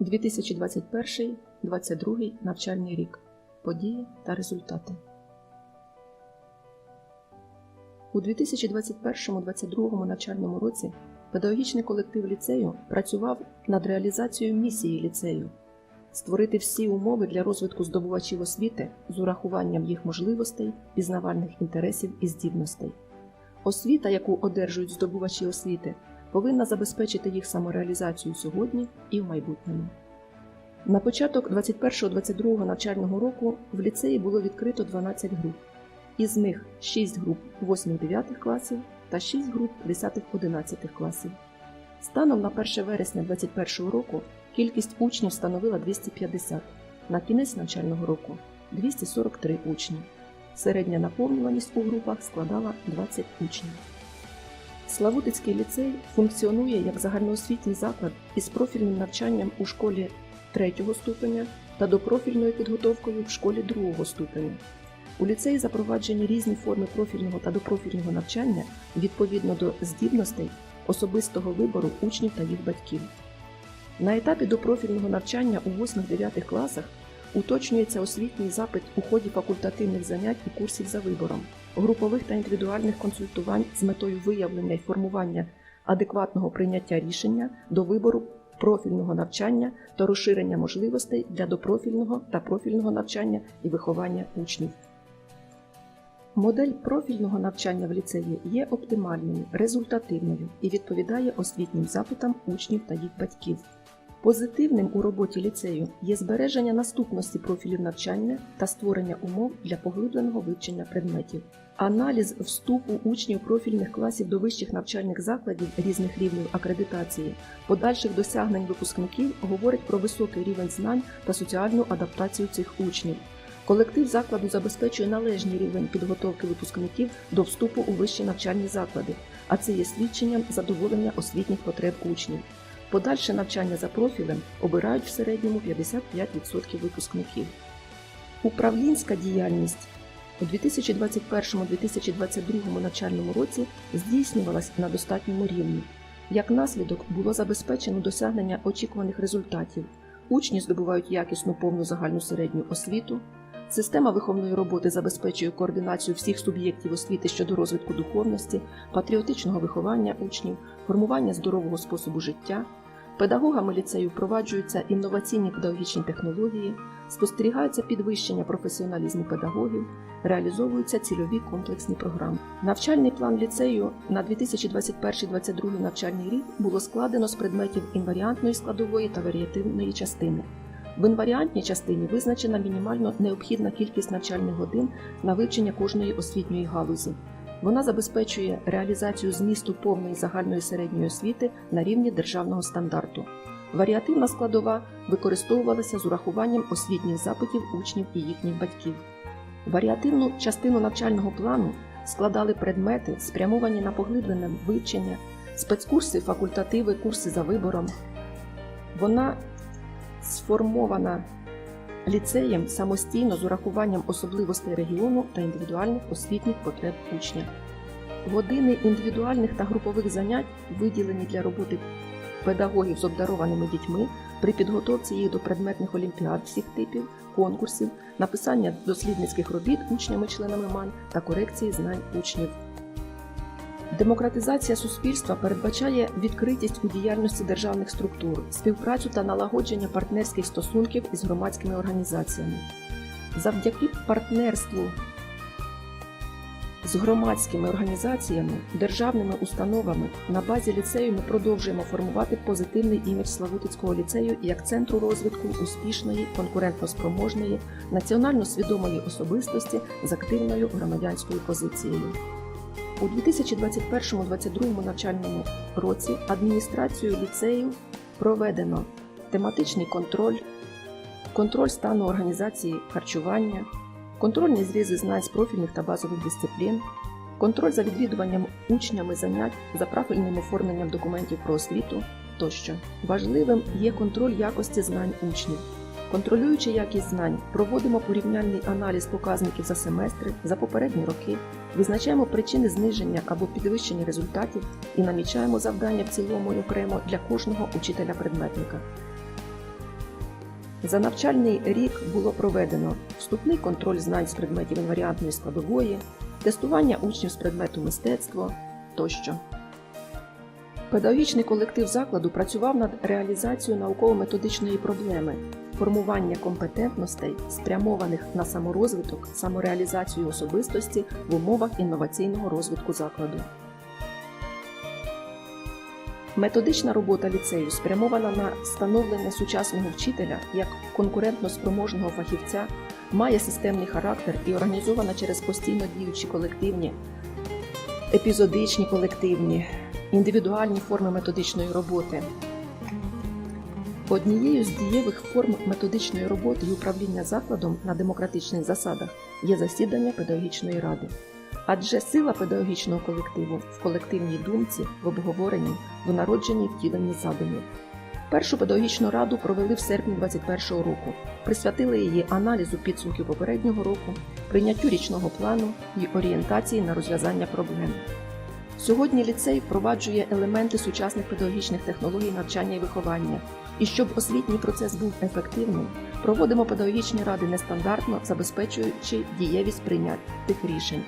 2021-2022 навчальний рік. Події та результати. У 2021-2022 навчальному році педагогічний колектив ліцею працював над реалізацією місії ліцею створити всі умови для розвитку здобувачів освіти з урахуванням їх можливостей, пізнавальних інтересів і здібностей. Освіта, яку одержують здобувачі освіти, повинна забезпечити їх самореалізацію сьогодні і в майбутньому. На початок 21-22 навчального року в ліцеї було відкрито 12 груп, із них 6 груп 8-9 класів та 6 груп 10-11 класів. Станом на 1 вересня 2021 року кількість учнів становила 250, на кінець навчального року 243 учні. Середня наповнюваність у групах складала 20 учнів. Славутицький ліцей функціонує як загальноосвітній заклад із профільним навчанням у школі 3 ступеня та допрофільною підготовкою в школі 2 ступеня. У ліцеї запроваджені різні форми профільного та допрофільного навчання відповідно до здібностей особистого вибору учнів та їх батьків. На етапі допрофільного навчання у 8-9 класах уточнюється освітній запит у ході факультативних занять і курсів за вибором, групових та індивідуальних консультувань з метою виявлення і формування адекватного прийняття рішення до вибору профільного навчання та розширення можливостей для допрофільного та профільного навчання і виховання учнів. Модель профільного навчання в ліцеї є оптимальною, результативною і відповідає освітнім запитам учнів та їх батьків. Позитивним у роботі ліцею є збереження наступності профілів навчання та створення умов для поглибленого вивчення предметів. Аналіз вступу учнів профільних класів до вищих навчальних закладів різних рівнів акредитації, подальших досягнень випускників говорить про високий рівень знань та соціальну адаптацію цих учнів. Колектив закладу забезпечує належний рівень підготовки випускників до вступу у вищі навчальні заклади, а це є свідченням задоволення освітніх потреб учнів. Подальше навчання за профілем обирають в середньому 55% випускників. Управлінська діяльність у 2021-2022 навчальному році здійснювалась на достатньому рівні. Як наслідок було забезпечено досягнення очікуваних результатів. Учні здобувають якісну повну загальну середню освіту. Система виховної роботи забезпечує координацію всіх суб'єктів освіти щодо розвитку духовності, патріотичного виховання учнів, формування здорового способу життя. Педагогами ліцею впроваджуються інноваційні педагогічні технології, спостерігається підвищення професіоналізму педагогів, реалізовуються цільові комплексні програми. Навчальний план ліцею на 2021-2022 навчальний рік було складено з предметів інваріантної складової та варіативної частини. В інваріантній частині визначена мінімально необхідна кількість навчальних годин на вивчення кожної освітньої галузі. Вона забезпечує реалізацію змісту повної загальної середньої освіти на рівні державного стандарту. Варіативна складова використовувалася з урахуванням освітніх запитів учнів і їхніх батьків. Варіативну частину навчального плану складали предмети, спрямовані на поглиблене вивчення, спецкурси, факультативи, курси за вибором. Вона сформована ліцеєм самостійно з урахуванням особливостей регіону та індивідуальних освітніх потреб учня. Години індивідуальних та групових занять виділені для роботи педагогів з обдарованими дітьми при підготовці їх до предметних олімпіад всіх типів, конкурсів, написання дослідницьких робіт учнями-членами МАН та корекції знань учнів. Демократизація суспільства передбачає відкритість у діяльності державних структур, співпрацю та налагодження партнерських стосунків із громадськими організаціями. Завдяки партнерству з громадськими організаціями, державними установами на базі ліцею ми продовжуємо формувати позитивний імідж Славутицького ліцею як центру розвитку успішної, конкурентноспроможної, національно свідомої особистості з активною громадянською позицією. У 2021-2022 навчальному році адміністрацією ліцею проведено тематичний контроль, контроль стану організації харчування, контрольні зрізи знань з профільних та базових дисциплін, контроль за відвідуванням учнями занять за правильним оформленням документів про освіту тощо. Важливим є контроль якості знань учнів. Контролюючи якість знань, проводимо порівняльний аналіз показників за семестри, за попередні роки, визначаємо причини зниження або підвищення результатів і намічаємо завдання в цілому і окремо для кожного учителя-предметника. За навчальний рік було проведено вступний контроль знань з предметів інваріантної складової, тестування учнів з предмету мистецтво тощо. Педагогічний колектив закладу працював над реалізацією науково-методичної проблеми формування компетентностей, спрямованих на саморозвиток, самореалізацію особистості в умовах інноваційного розвитку закладу. Методична робота ліцею спрямована на становлення сучасного вчителя як конкурентно спроможного фахівця, має системний характер і організована через постійно діючі колективні, епізодичні колективні, індивідуальні форми методичної роботи. Однією з дієвих форм методичної роботи і управління закладом на демократичних засадах є засідання педагогічної ради. Адже сила педагогічного колективу в колективній думці, в обговоренні, в народженні втіленні задумів. Першу педагогічну раду провели в серпні 2021 року, присвятили її аналізу підсумків попереднього року, прийняттю річного плану і орієнтації на розв'язання проблем. Сьогодні ліцей впроваджує елементи сучасних педагогічних технологій навчання і виховання. І щоб освітній процес був ефективним, проводимо педагогічні ради нестандартно, забезпечуючи дієвість прийнятих рішень.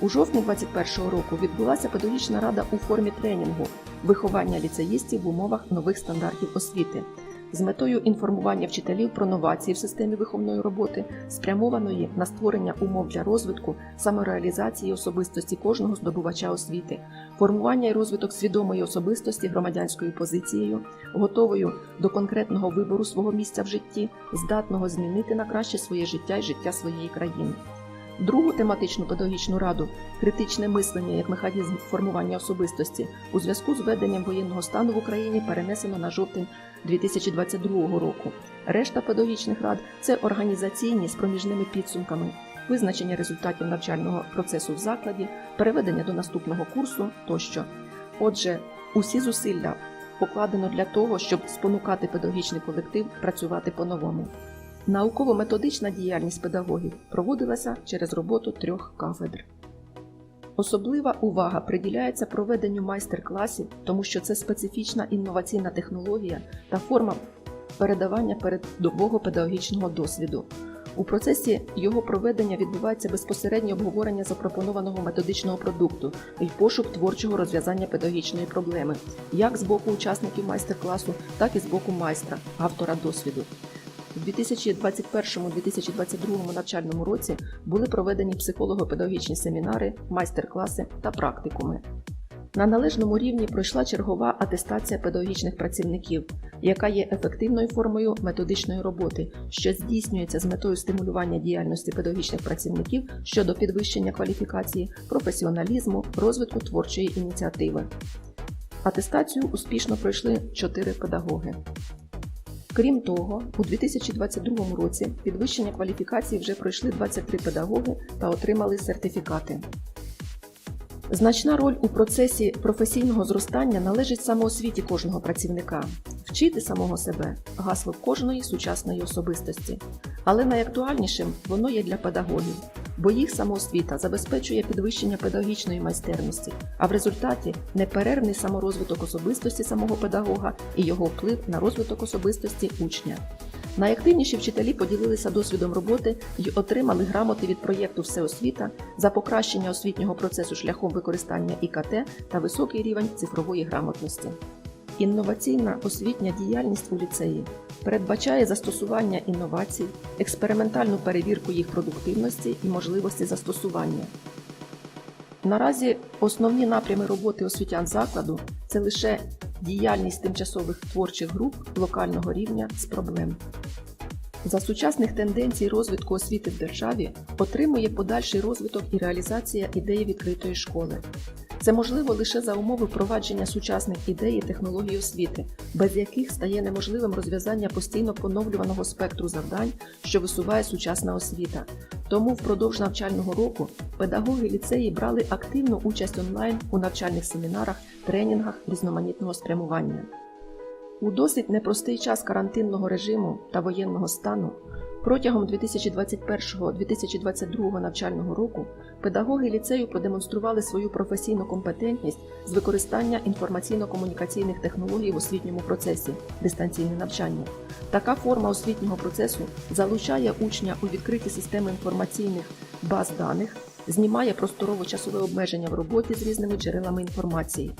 У жовтні 2021 року відбулася педагогічна рада у формі тренінгу виховання ліцеїстів в умовах нових стандартів освіти з метою інформування вчителів про новації в системі виховної роботи, спрямованої на створення умов для розвитку, самореалізації особистості кожного здобувача освіти, формування і розвиток свідомої особистості громадянською позицією, готовою до конкретного вибору свого місця в житті, здатного змінити на краще своє життя і життя своєї країни. Другу тематичну педагогічну раду критичне мислення як механізм формування особистості у зв'язку з введенням воєнного стану в Україні перенесено на жовтень 2022 року. Решта педагогічних рад це організаційні з проміжними підсумками, визначення результатів навчального процесу в закладі, переведення до наступного курсу тощо. Отже, усі зусилля покладено для того, щоб спонукати педагогічний колектив працювати по-новому. Науково-методична діяльність педагогів проводилася через роботу трьох кафедр. Особлива увага приділяється проведенню майстер-класів, тому що це специфічна інноваційна технологія та форма передавання передового педагогічного досвіду. У процесі його проведення відбувається безпосереднє обговорення запропонованого методичного продукту і пошук творчого розв'язання педагогічної проблеми, як з боку учасників майстер-класу, так і з боку майстра, автора досвіду. У 2021-2022 навчальному році були проведені психолого-педагогічні семінари, майстер-класи та практикуми. На належному рівні пройшла чергова атестація педагогічних працівників, яка є ефективною формою методичної роботи, що здійснюється з метою стимулювання діяльності педагогічних працівників щодо підвищення кваліфікації, професіоналізму, розвитку творчої ініціативи. Атестацію успішно пройшли чотири педагоги. Крім того, у 2022 році підвищення кваліфікації вже пройшли 23 педагоги та отримали сертифікати. Значна роль у процесі професійного зростання належить самоосвіті кожного працівника, вчити самого себе гасло кожної сучасної особистості. Але найактуальнішим воно є для педагогів, бо їх самоосвіта забезпечує підвищення педагогічної майстерності, а в результаті неперервний саморозвиток особистості самого педагога і його вплив на розвиток особистості учня. Найактивніші вчителі поділилися досвідом роботи і отримали грамоти від проєкту Всеосвіта за покращення освітнього процесу шляхом використання ІКТ та високий рівень цифрової грамотності. Інноваційна освітня діяльність у ліцеї передбачає застосування інновацій, експериментальну перевірку їх продуктивності і можливості застосування. Наразі основні напрями роботи освітян закладу це лише діяльність тимчасових творчих груп локального рівня з проблем. За сучасних тенденцій розвитку освіти в державі отримує подальший розвиток і реалізація ідеї відкритої школи. Це можливо лише за умови впровадження сучасних ідей і технологій освіти, без яких стає неможливим розв'язання постійно поновлюваного спектру завдань, що висуває сучасна освіта. Тому впродовж навчального року педагоги ліцеї брали активну участь онлайн у навчальних семінарах, тренінгах різноманітного спрямування. У досить непростий час карантинного режиму та воєнного стану протягом 2021-2022 навчального року педагоги ліцею продемонстрували свою професійну компетентність з використання інформаційно-комунікаційних технологій в освітньому процесі дистанційне навчання. Така форма освітнього процесу залучає учня у відкриті системи інформаційних баз даних, знімає просторово-часове обмеження в роботі з різними джерелами інформації.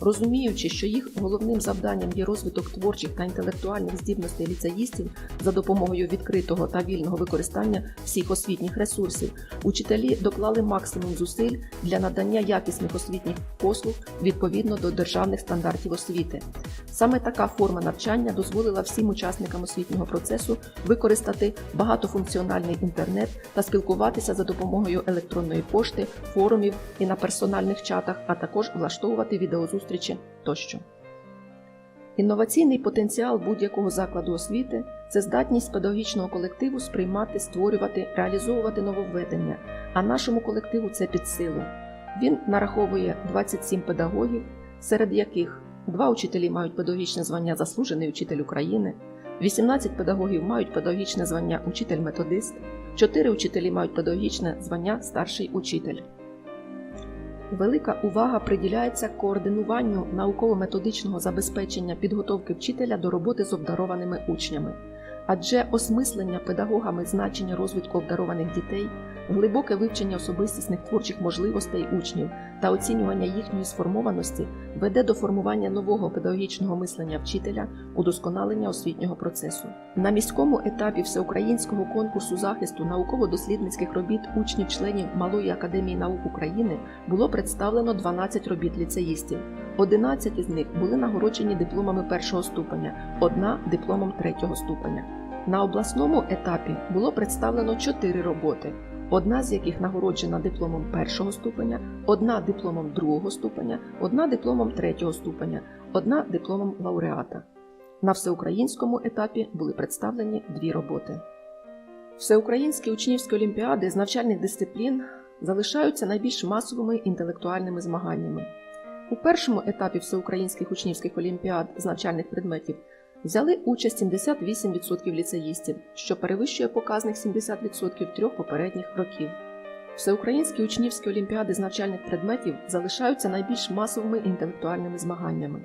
Розуміючи, що їх головним завданням є розвиток творчих та інтелектуальних здібностей ліцеїстів за допомогою відкритого та вільного використання всіх освітніх ресурсів, учителі доклали максимум зусиль для надання якісних освітніх послуг відповідно до державних стандартів освіти. Саме така форма навчання дозволила всім учасникам освітнього процесу використати багатофункціональний інтернет та спілкуватися за допомогою електронної пошти, форумів і на персональних чатах, а також влаштовувати відеозустрічі тощо. Інноваційний потенціал будь-якого закладу освіти це здатність педагогічного колективу сприймати, створювати, реалізовувати нововведення, а нашому колективу це під силу. Він нараховує 27 педагогів, серед яких два учителі мають педагогічне звання Заслужений учитель України, 18 педагогів мають педагогічне звання Учитель-методист, 4 учителі мають педагогічне звання Старший учитель. Велика увага приділяється координуванню науково-методичного забезпечення підготовки вчителя до роботи з обдарованими учнями, адже осмислення педагогами значення розвитку обдарованих дітей, глибоке вивчення особистісних творчих можливостей учнів та оцінювання їхньої сформованості веде до формування нового педагогічного мислення вчителя, удосконалення освітнього процесу. На міському етапі всеукраїнського конкурсу захисту науково-дослідницьких робіт учнів-членів Малої академії наук України було представлено 12 робіт ліцеїстів. 11 із них були нагороджені дипломами першого ступеня, одна дипломом третього ступеня. На обласному етапі було представлено 4 роботи, одна з яких нагороджена дипломом першого ступеня, одна дипломом другого ступеня, одна дипломом третього ступеня, одна дипломом лауреата. На всеукраїнському етапі були представлені дві роботи. Всеукраїнські учнівські олімпіади з навчальних дисциплін залишаються найбільш масовими інтелектуальними змаганнями. У першому етапі всеукраїнських учнівських олімпіад з навчальних предметів взяли участь 78% ліцеїстів, що перевищує показник 70% трьох попередніх років. Всеукраїнські учнівські олімпіади з навчальних предметів залишаються найбільш масовими інтелектуальними змаганнями.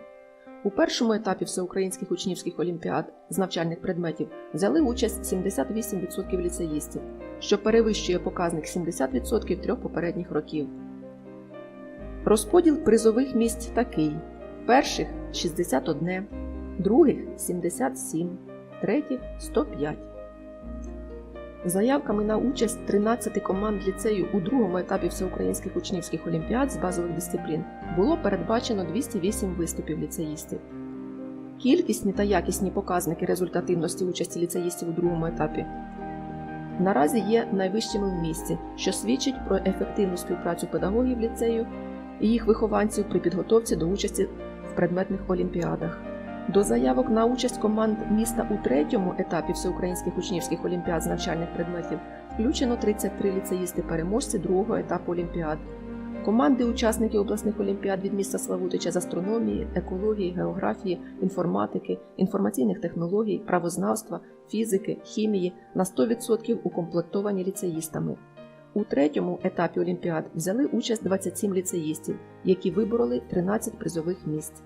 У першому етапі всеукраїнських учнівських олімпіад з навчальних предметів взяли участь 78% ліцеїстів, що перевищує показник 70% трьох попередніх років. Розподіл призових місць такий: перших 61, других 77, третіх 105. Заявками на участь 13 команд ліцею у другому етапі всеукраїнських учнівських олімпіад з базових дисциплін було передбачено 208 виступів ліцеїстів. Кількісні та якісні показники результативності участі ліцеїстів у другому етапі наразі є найвищими в місті, що свідчить про ефективну співпрацю педагогів ліцею і їх вихованців при підготовці до участі в предметних олімпіадах. До заявок на участь команд міста у третьому етапі всеукраїнських учнівських олімпіад з навчальних предметів включено 33 ліцеїсти-переможці другого етапу олімпіад. Команди учасників обласних олімпіад від міста Славутича з астрономії, екології, географії, інформатики, інформаційних технологій, правознавства, фізики, хімії на 100% укомплектовані ліцеїстами. У третьому етапі олімпіад взяли участь 27 ліцеїстів, які вибороли 13 призових місць.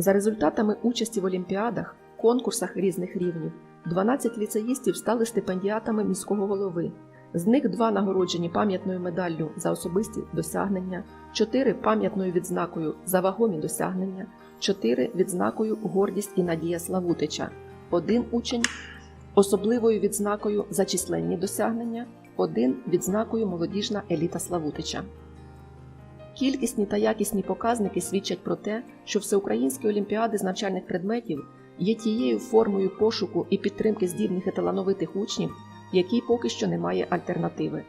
За результатами участі в олімпіадах, конкурсах різних рівнів, 12 ліцеїстів стали стипендіатами міського голови. З них два нагороджені пам'ятною медаллю за особисті досягнення, 4 пам'ятною відзнакою за вагомі досягнення, 4 відзнакою гордість і надія Славутича, один учень особливою відзнакою за численні досягнення, один відзнакою молодіжна еліта Славутича. Кількісні та якісні показники свідчать про те, що всеукраїнські олімпіади з навчальних предметів є тією формою пошуку і підтримки здібних і талановитих учнів, якій поки що немає альтернативи.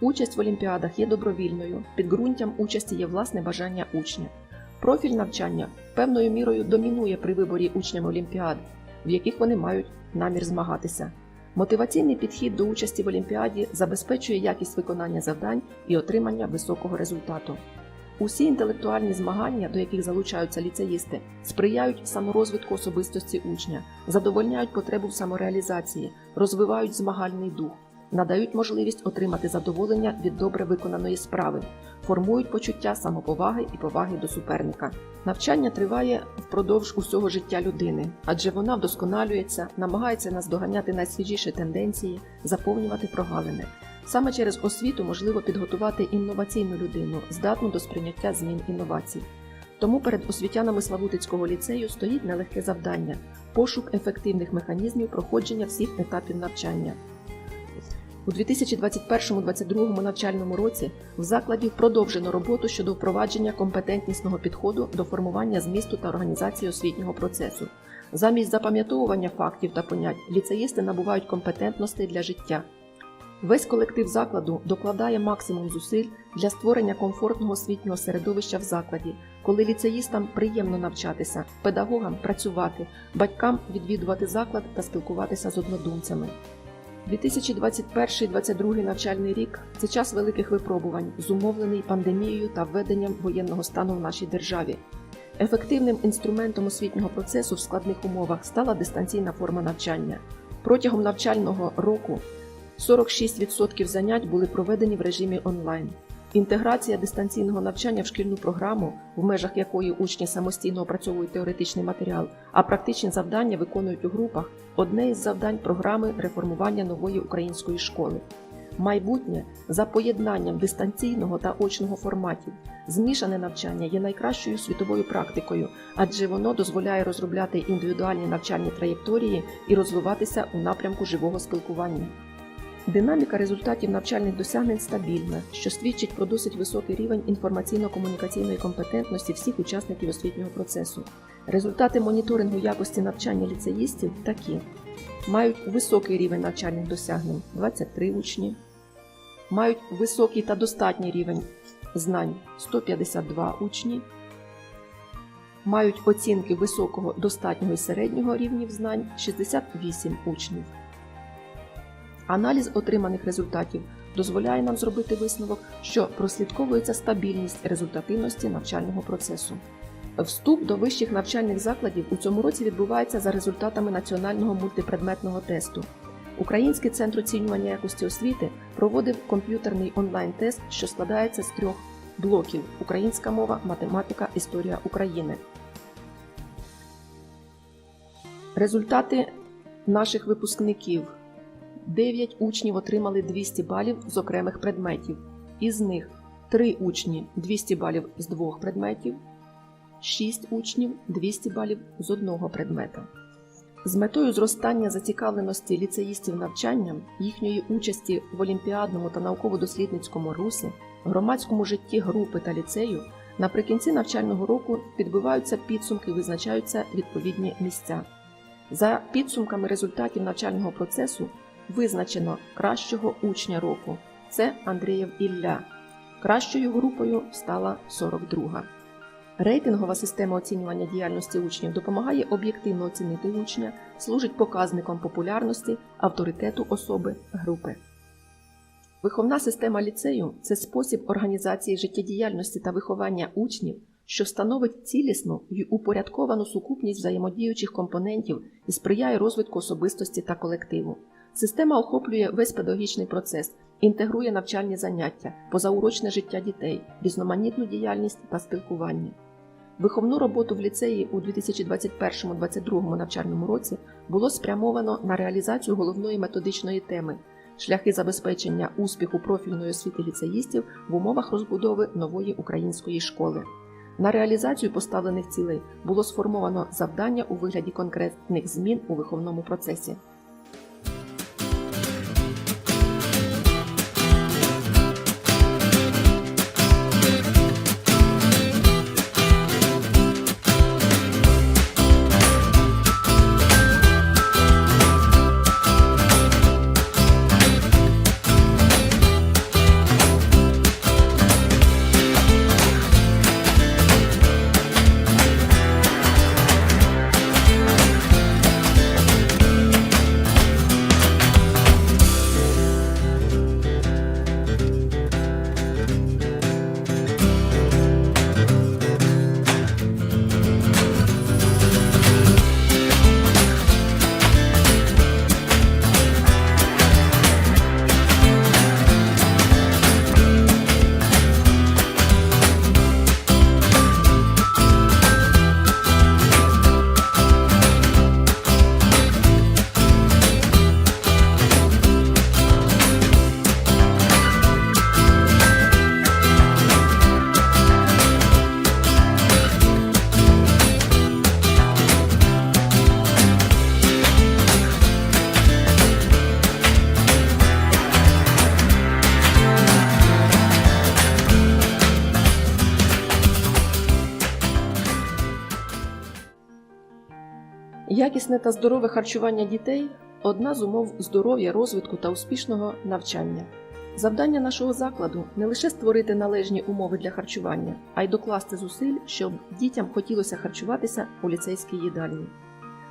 Участь в олімпіадах є добровільною, підґрунтям участі є власне бажання учня. Профіль навчання певною мірою домінує при виборі учнями олімпіад, в яких вони мають намір змагатися. Мотиваційний підхід до участі в олімпіаді забезпечує якість виконання завдань і отримання високого результату. Усі інтелектуальні змагання, до яких залучаються ліцеїсти, сприяють саморозвитку особистості учня, задовольняють потребу в самореалізації, розвивають змагальний дух, надають можливість отримати задоволення від добре виконаної справи, формують почуття самоповаги і поваги до суперника. Навчання триває впродовж усього життя людини, адже вона вдосконалюється, намагається наздоганяти найсвіжіші тенденції, заповнювати прогалини. Саме через освіту можливо підготувати інноваційну людину, здатну до сприйняття змін інновацій. Тому перед освітянами Славутицького ліцею стоїть нелегке завдання пошук ефективних механізмів проходження всіх етапів навчання. У 2021-2022 навчальному році в закладі продовжено роботу щодо впровадження компетентнісного підходу до формування змісту та організації освітнього процесу. Замість запам'ятовування фактів та понять ліцеїсти набувають компетентностей для життя. Весь колектив закладу докладає максимум зусиль для створення комфортного освітнього середовища в закладі, коли ліцеїстам приємно навчатися, педагогам працювати, батькам відвідувати заклад та спілкуватися з однодумцями. 2021-2022 навчальний рік це час великих випробувань, зумовлений пандемією та введенням воєнного стану в нашій державі. Ефективним інструментом освітнього процесу в складних умовах стала дистанційна форма навчання. Протягом навчального року 46% занять були проведені в режимі онлайн. Інтеграція дистанційного навчання в шкільну програму, в межах якої учні самостійно опрацьовують теоретичний матеріал, а практичні завдання виконують у групах одне із завдань програми реформування нової української школи. Майбутнє за поєднанням дистанційного та очного форматів. Змішане навчання є найкращою світовою практикою, адже воно дозволяє розробляти індивідуальні навчальні траєкторії і розвиватися у напрямку живого спілкування. Динаміка результатів навчальних досягнень стабільна, що свідчить про досить високий рівень інформаційно-комунікаційної компетентності всіх учасників освітнього процесу. Результати моніторингу якості навчання ліцеїстів такі: мають високий рівень навчальних досягнень 23 учні, мають високий та достатній рівень знань 152 учні, мають оцінки високого, достатнього і середнього рівнів знань 68 учнів. Аналіз отриманих результатів дозволяє нам зробити висновок, що прослідковується стабільність результативності навчального процесу. Вступ до вищих навчальних закладів у цьому році відбувається за результатами національного мультипредметного тесту. Український центр оцінювання якості освіти проводив комп'ютерний онлайн-тест, що складається з трьох блоків: українська мова, математика, історія України. Результати наших випускників. 9 учнів отримали 200 балів з окремих предметів. Із них 3 учні 200 балів з двох предметів, 6 учнів 200 балів з одного предмета. З метою зростання зацікавленості ліцеїстів навчанням, їхньої участі в олімпіадному та науково-дослідницькому русі, громадському житті групи та ліцею наприкінці навчального року підбиваються підсумки визначаються відповідні місця. За підсумками результатів навчального процесу визначено кращого учня року. Це Андрієв Ілля. Кращою групою стала 42. Рейтингова система оцінювання діяльності учнів допомагає об'єктивно оцінити учня, служить показником популярності, авторитету особи, групи. Виховна система ліцею це спосіб організації життєдіяльності та виховання учнів, що становить цілісну й упорядковану сукупність взаємодіючих компонентів і сприяє розвитку особистості та колективу. Система охоплює весь педагогічний процес, інтегрує навчальні заняття, позаурочне життя дітей, різноманітну діяльність та спілкування. Виховну роботу в ліцеї у 2021-2022 навчальному році було спрямовано на реалізацію головної методичної теми шляхи забезпечення успіху профільної освіти ліцеїстів в умовах розбудови нової української школи. На реалізацію поставлених цілей було сформовано завдання у вигляді конкретних змін у виховному процесі. Якісне та здорове харчування дітей одна з умов здоров'я, розвитку та успішного навчання. Завдання нашого закладу не лише створити належні умови для харчування, а й докласти зусиль, щоб дітям хотілося харчуватися у ліцейській їдальні.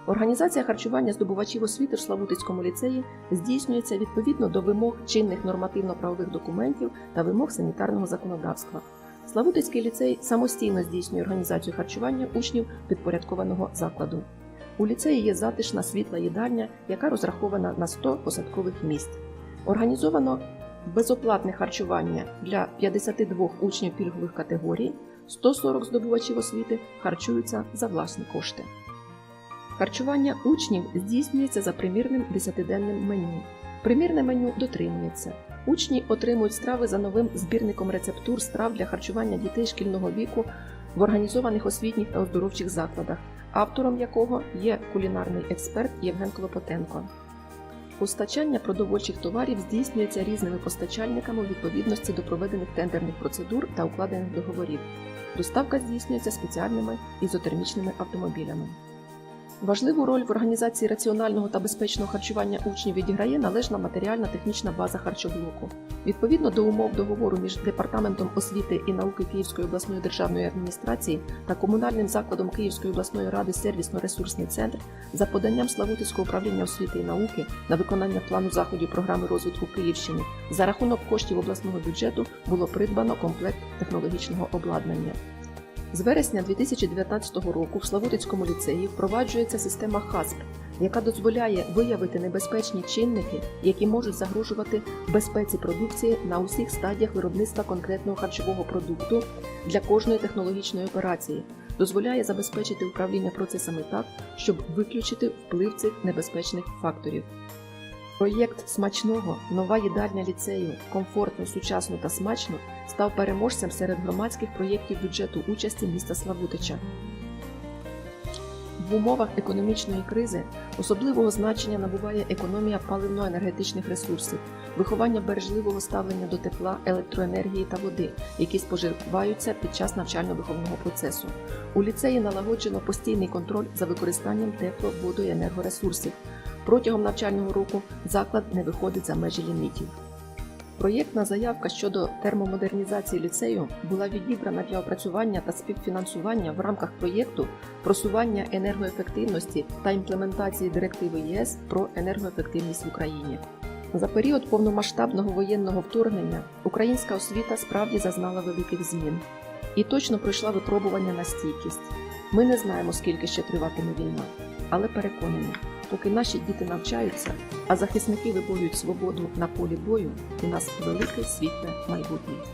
Організація харчування здобувачів освіти в Славутицькому ліцеї здійснюється відповідно до вимог чинних нормативно-правових документів та вимог санітарного законодавства. Славутицький ліцей самостійно здійснює організацію харчування учнів підпорядкованого закладу. У ліцеї є затишна світла їдальня, яка розрахована на 100 посадкових місць. Організовано безоплатне харчування для 52 учнів пільгових категорій, 140 здобувачів освіти харчуються за власні кошти. Харчування учнів здійснюється за примірним 10-денним меню. Примірне меню дотримується. Учні отримують страви за новим збірником рецептур страв для харчування дітей шкільного віку в організованих освітніх та оздоровчих закладах, автором якого є кулінарний експерт Євген Клопотенко. Постачання продовольчих товарів здійснюється різними постачальниками у відповідності до проведених тендерних процедур та укладених договорів. Доставка здійснюється спеціальними ізотермічними автомобілями. Важливу роль в організації раціонального та безпечного харчування учнів відіграє належна матеріальна технічна база харчоблоку. Відповідно до умов договору між департаментом освіти і науки Київської обласної державної адміністрації та комунальним закладом Київської обласної ради сервісно-ресурсний центр за поданням Славутицького управління освіти і науки на виконання плану заходів програми розвитку Київщини за рахунок коштів обласного бюджету було придбано комплект технологічного обладнання. З вересня 2019 року в Славутицькому ліцеї впроваджується система ХАСП, яка дозволяє виявити небезпечні чинники, які можуть загрожувати безпеці продукції на усіх стадіях виробництва конкретного харчового продукту для кожної технологічної операції, дозволяє забезпечити управління процесами так, щоб виключити вплив цих небезпечних факторів. Проєкт смачного нова їдальня ліцею комфортно, сучасно та смачно став переможцем серед громадських проєктів бюджету участі міста Славутича. В умовах економічної кризи особливого значення набуває економія паливно-енергетичних ресурсів, виховання бережливого ставлення до тепла, електроенергії та води, які споживаються під час навчально-виховного процесу. У ліцеї налагоджено постійний контроль за використанням тепло, воду і енергоресурсів. Протягом навчального року заклад не виходить за межі лімітів. Проєктна заявка щодо термомодернізації ліцею була відібрана для опрацювання та співфінансування в рамках проєкту просування енергоефективності та імплементації директиви ЄС про енергоефективність в Україні. За період повномасштабного воєнного вторгнення українська освіта справді зазнала великих змін і точно пройшла випробування на стійкість. Ми не знаємо, скільки ще триватиме війна, але переконані, поки наші діти навчаються, а захисники виборюють свободу на полі бою, у нас велике світле майбутнє.